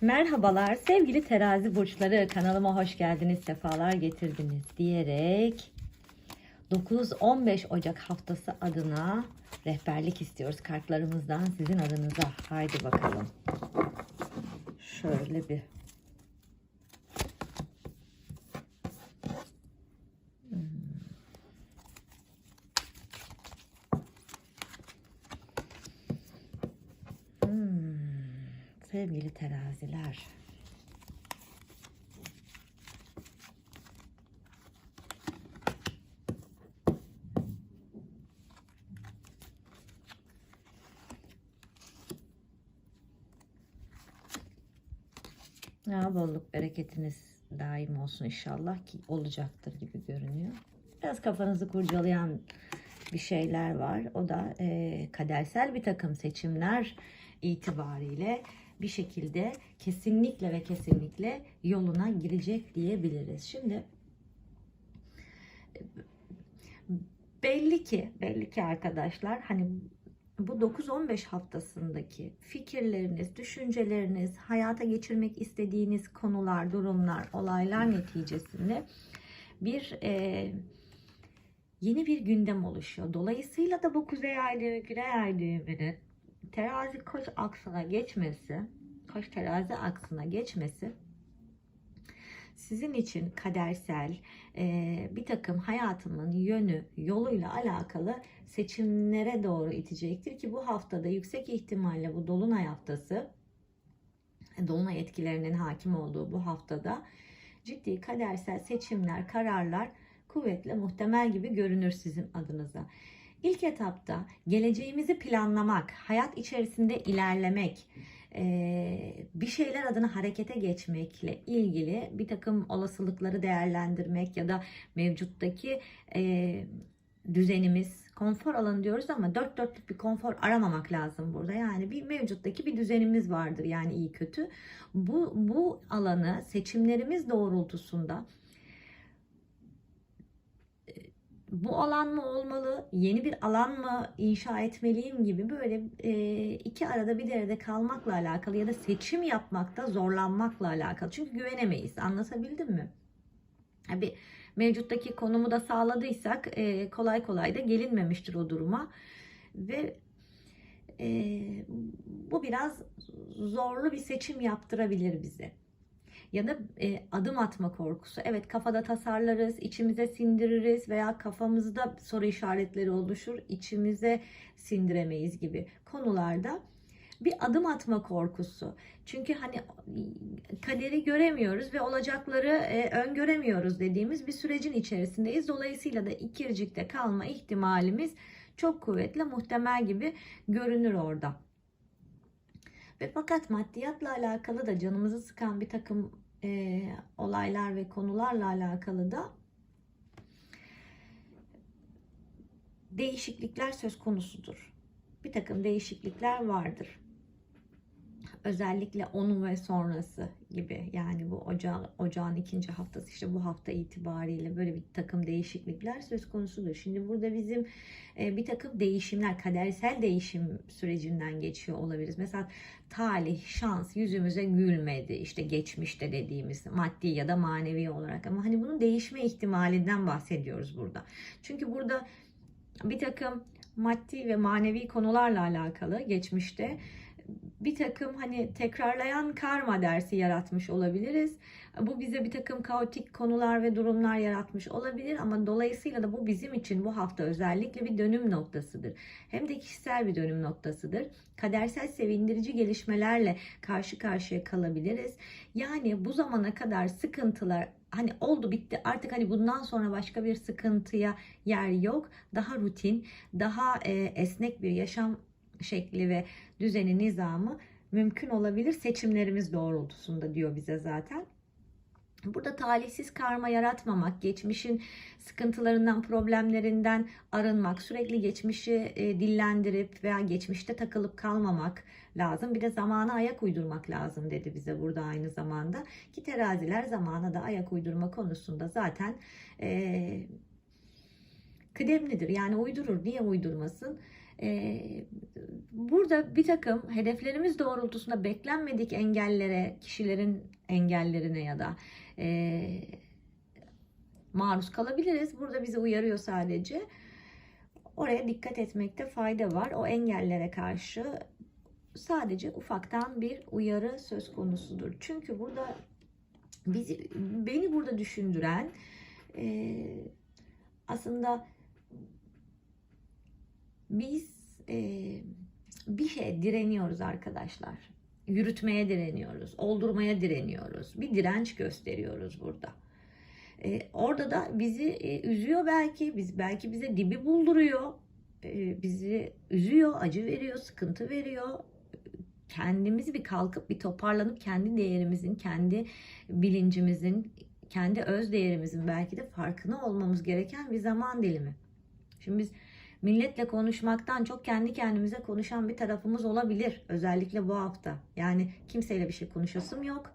Merhabalar sevgili terazi burçları kanalıma hoş geldiniz sefalar getirdiniz diyerek 9-15 Ocak haftası adına rehberlik istiyoruz kartlarımızdan sizin adınıza. Haydi bakalım. Şöyle bir Sevgili teraziler. Ya bolluk bereketiniz daim olsun inşallah ki olacaktır gibi görünüyor. Biraz kafanızı kurcalayan bir şeyler var. O da e, kadersel bir takım seçimler itibariyle bir şekilde kesinlikle ve kesinlikle yoluna girecek diyebiliriz. Şimdi belli ki belli ki arkadaşlar hani bu 9-15 haftasındaki fikirleriniz, düşünceleriniz, hayata geçirmek istediğiniz konular, durumlar, olaylar neticesinde bir e, yeni bir gündem oluşuyor. Dolayısıyla da bu kuzey ay düğümü, güney ay düğümünün terazi koç aksına geçmesi, koç terazi aksına geçmesi sizin için kadersel e, bir takım hayatımın yönü, yoluyla alakalı seçimlere doğru itecektir ki bu haftada yüksek ihtimalle bu dolunay haftası dolunay etkilerinin hakim olduğu bu haftada ciddi kadersel seçimler, kararlar kuvvetle muhtemel gibi görünür sizin adınıza. İlk etapta geleceğimizi planlamak, hayat içerisinde ilerlemek, bir şeyler adına harekete geçmekle ilgili bir takım olasılıkları değerlendirmek ya da mevcuttaki düzenimiz, konfor alanı diyoruz ama dört dörtlük bir konfor aramamak lazım burada. Yani bir mevcuttaki bir düzenimiz vardır yani iyi kötü. Bu, bu alanı seçimlerimiz doğrultusunda bu alan mı olmalı, yeni bir alan mı inşa etmeliyim gibi böyle e, iki arada bir derede kalmakla alakalı ya da seçim yapmakta zorlanmakla alakalı. Çünkü güvenemeyiz. Anlatabildim mi? Bir mevcuttaki konumu da sağladıysak e, kolay kolay da gelinmemiştir o duruma ve e, bu biraz zorlu bir seçim yaptırabilir bize ya da e, adım atma korkusu. Evet kafada tasarlarız, içimize sindiririz veya kafamızda soru işaretleri oluşur, içimize sindiremeyiz gibi konularda bir adım atma korkusu. Çünkü hani kaderi göremiyoruz ve olacakları e, öngöremiyoruz dediğimiz bir sürecin içerisindeyiz. Dolayısıyla da ikircikte kalma ihtimalimiz çok kuvvetli, muhtemel gibi görünür orada. Ve fakat maddiyatla alakalı da canımızı sıkan bir takım e, olaylar ve konularla alakalı da değişiklikler söz konusudur. Bir takım değişiklikler vardır özellikle onu ve sonrası gibi yani bu oca, ocağın ikinci haftası işte bu hafta itibariyle böyle bir takım değişiklikler söz konusudur. Şimdi burada bizim e, bir takım değişimler kadersel değişim sürecinden geçiyor olabiliriz. Mesela talih, şans yüzümüze gülmedi işte geçmişte dediğimiz maddi ya da manevi olarak ama hani bunun değişme ihtimalinden bahsediyoruz burada. Çünkü burada bir takım maddi ve manevi konularla alakalı geçmişte bir takım hani tekrarlayan karma dersi yaratmış olabiliriz. Bu bize bir takım kaotik konular ve durumlar yaratmış olabilir ama dolayısıyla da bu bizim için bu hafta özellikle bir dönüm noktasıdır. Hem de kişisel bir dönüm noktasıdır. Kadersel sevindirici gelişmelerle karşı karşıya kalabiliriz. Yani bu zamana kadar sıkıntılar hani oldu bitti artık hani bundan sonra başka bir sıkıntıya yer yok. Daha rutin, daha e, esnek bir yaşam şekli ve düzeni, nizamı mümkün olabilir seçimlerimiz doğrultusunda diyor bize zaten. Burada talihsiz karma yaratmamak, geçmişin sıkıntılarından, problemlerinden arınmak, sürekli geçmişi e, dillendirip veya geçmişte takılıp kalmamak lazım. Bir de zamana ayak uydurmak lazım dedi bize burada aynı zamanda. Ki teraziler zamana da ayak uydurma konusunda zaten e, kıdemlidir. Yani uydurur. Niye uydurmasın? e, burada bir takım hedeflerimiz doğrultusunda beklenmedik engellere, kişilerin engellerine ya da e, maruz kalabiliriz. Burada bizi uyarıyor sadece. Oraya dikkat etmekte fayda var. O engellere karşı sadece ufaktan bir uyarı söz konusudur. Çünkü burada bizi beni burada düşündüren e, aslında biz e, bir şey direniyoruz arkadaşlar. Yürütmeye direniyoruz, oldurmaya direniyoruz. Bir direnç gösteriyoruz burada. E, orada da bizi e, üzüyor belki, biz belki bize dibi bulduruyor, e, bizi üzüyor, acı veriyor, sıkıntı veriyor. Kendimizi bir kalkıp bir toparlanıp kendi değerimizin, kendi bilincimizin, kendi öz değerimizin belki de farkına olmamız gereken bir zaman dilimi. Şimdi biz milletle konuşmaktan çok kendi kendimize konuşan bir tarafımız olabilir. Özellikle bu hafta. Yani kimseyle bir şey konuşasım yok.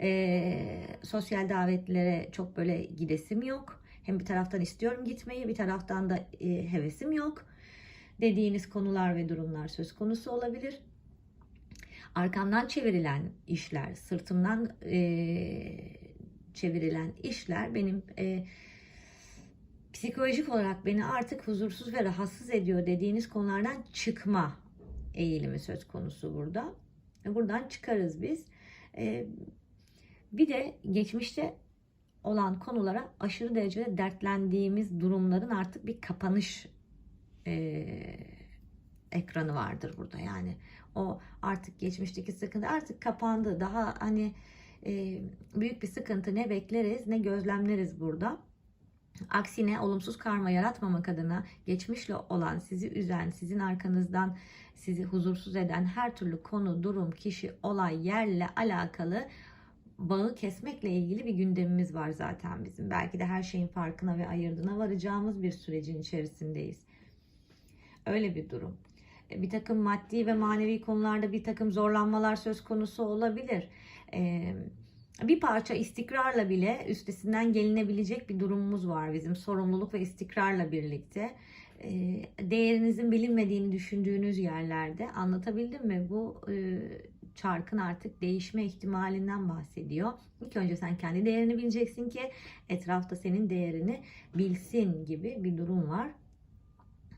Ee, sosyal davetlere çok böyle gidesim yok. Hem bir taraftan istiyorum gitmeyi, bir taraftan da e, hevesim yok. Dediğiniz konular ve durumlar söz konusu olabilir. Arkamdan çevrilen işler, sırtımdan e, çevrilen işler benim e, psikolojik olarak beni artık huzursuz ve rahatsız ediyor dediğiniz konulardan çıkma eğilimi söz konusu burada. Buradan çıkarız biz. E, bir de geçmişte olan konulara aşırı derecede dertlendiğimiz durumların artık bir kapanış e, ekranı vardır burada. Yani o artık geçmişteki sıkıntı artık kapandı. Daha hani e, büyük bir sıkıntı ne bekleriz ne gözlemleriz burada. Aksine olumsuz karma yaratmamak adına geçmişle olan sizi üzen, sizin arkanızdan sizi huzursuz eden her türlü konu, durum, kişi, olay, yerle alakalı bağı kesmekle ilgili bir gündemimiz var zaten bizim. Belki de her şeyin farkına ve ayırdına varacağımız bir sürecin içerisindeyiz. Öyle bir durum. Bir takım maddi ve manevi konularda bir takım zorlanmalar söz konusu olabilir. Ee, bir parça istikrarla bile üstesinden gelinebilecek bir durumumuz var bizim sorumluluk ve istikrarla birlikte. Ee, değerinizin bilinmediğini düşündüğünüz yerlerde anlatabildim mi? Bu e, çarkın artık değişme ihtimalinden bahsediyor. İlk önce sen kendi değerini bileceksin ki etrafta senin değerini bilsin gibi bir durum var.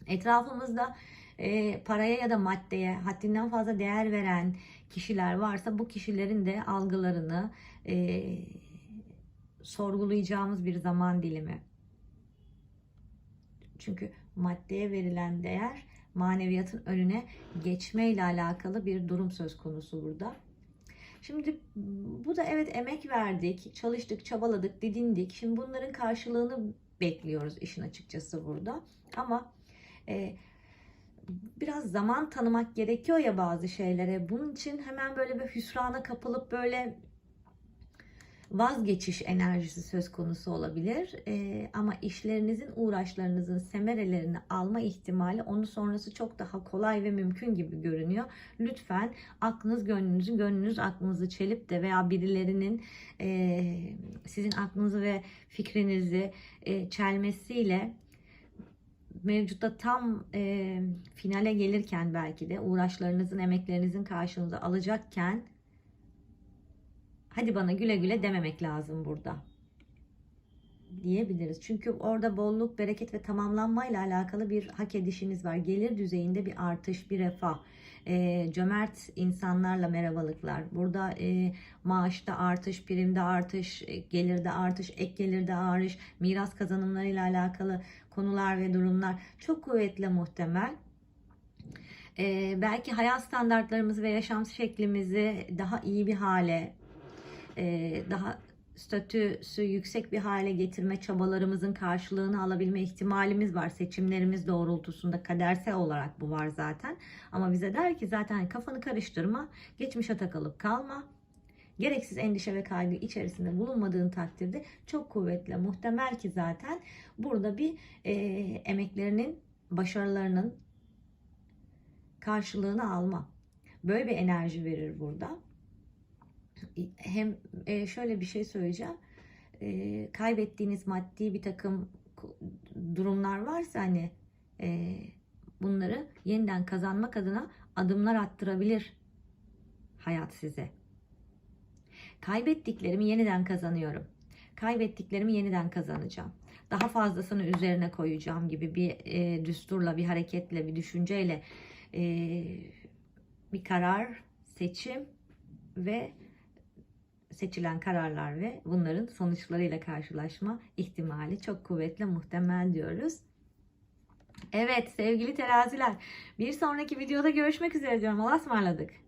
Etrafımızda e, paraya ya da maddeye haddinden fazla değer veren kişiler varsa bu kişilerin de algılarını e, sorgulayacağımız bir zaman dilimi. Çünkü maddeye verilen değer maneviyatın önüne geçme ile alakalı bir durum söz konusu burada. Şimdi bu da evet emek verdik, çalıştık, çabaladık, didindik. Şimdi bunların karşılığını bekliyoruz işin açıkçası burada. Ama e, biraz zaman tanımak gerekiyor ya bazı şeylere. Bunun için hemen böyle bir hüsrana kapılıp böyle vazgeçiş enerjisi söz konusu olabilir. Ee, ama işlerinizin, uğraşlarınızın semerelerini alma ihtimali onun sonrası çok daha kolay ve mümkün gibi görünüyor. Lütfen aklınız gönlünüzü, gönlünüz aklınızı çelip de veya birilerinin e, sizin aklınızı ve fikrinizi e, çelmesiyle mevcutta tam e, finale gelirken belki de uğraşlarınızın, emeklerinizin karşılığını alacakken hadi bana güle güle dememek lazım burada diyebiliriz. Çünkü orada bolluk, bereket ve tamamlanmayla alakalı bir hak edişiniz var. Gelir düzeyinde bir artış, bir refah. E, cömert insanlarla merhabalıklar. Burada e, maaşta artış, primde artış, e, gelirde artış, ek gelirde artış, miras kazanımlarıyla alakalı konular ve durumlar çok kuvvetli muhtemel. E, belki hayat standartlarımızı ve yaşam şeklimizi daha iyi bir hale, e, daha statüsü yüksek bir hale getirme çabalarımızın karşılığını alabilme ihtimalimiz var. Seçimlerimiz doğrultusunda kadersel olarak bu var zaten. Ama bize der ki zaten kafanı karıştırma, geçmişe takılıp kalma. Gereksiz endişe ve kaygı içerisinde bulunmadığın takdirde çok kuvvetli muhtemel ki zaten burada bir e, emeklerinin, başarılarının karşılığını alma. Böyle bir enerji verir burada hem e, şöyle bir şey söyleyeceğim. E, kaybettiğiniz maddi bir takım durumlar varsa hani e, bunları yeniden kazanmak adına adımlar attırabilir hayat size. Kaybettiklerimi yeniden kazanıyorum. Kaybettiklerimi yeniden kazanacağım. Daha fazlasını üzerine koyacağım gibi bir e, düsturla, bir hareketle, bir düşünceyle e, bir karar, seçim ve seçilen kararlar ve bunların sonuçlarıyla karşılaşma ihtimali çok kuvvetli, muhtemel diyoruz. Evet sevgili teraziler bir sonraki videoda görüşmek üzere diyorum. Allah'a ısmarladık.